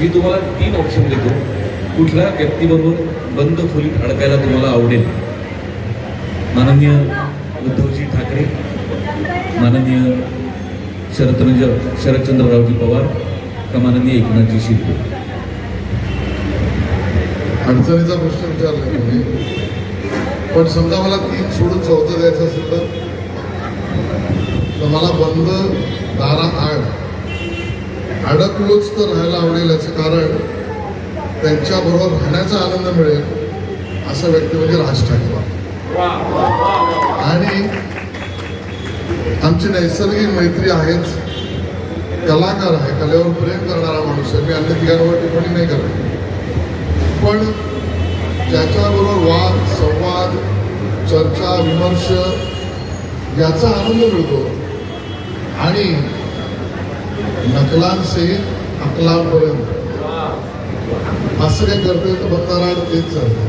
मी तुम्हाला तीन ऑप्शन देतो. कुठल्या व्यक्तीबरोबर बंद खोलीत अडकायला तुम्हाला आवडेल? माननीय उद्धवजी ठाकरे माननीय शरदचंद्र शरदचंद्ररावजी पवार का माननीय एकनाथजी शिंदे? अडचणीचा प्रश्न विचारला तुम्ही. पण समजा मला तीन सोडून चौथं द्यायचं असेल तर? तर मला बंद दारा आड अडकलोच तर राहायला आवडेल याचं कारण त्यांच्याबरोबर राहण्याचा आनंद मिळेल असा व्यक्ती म्हणजे राज ठाकरे आणि आमची नैसर्गिक मैत्री आहेच. कलाकार आहे कलेवर प्रेम करणारा माणूस आहे. मी अन्य तिघांवर टिप्पणी नाही करत. पण ज्याच्याबरोबर वाद संवाद चर्चा विमर्श याचा आनंद मिळतो. आणि नकलांसहित अकलांपर्यंत असं काही करतोय तर बत्तारा तेच चालतं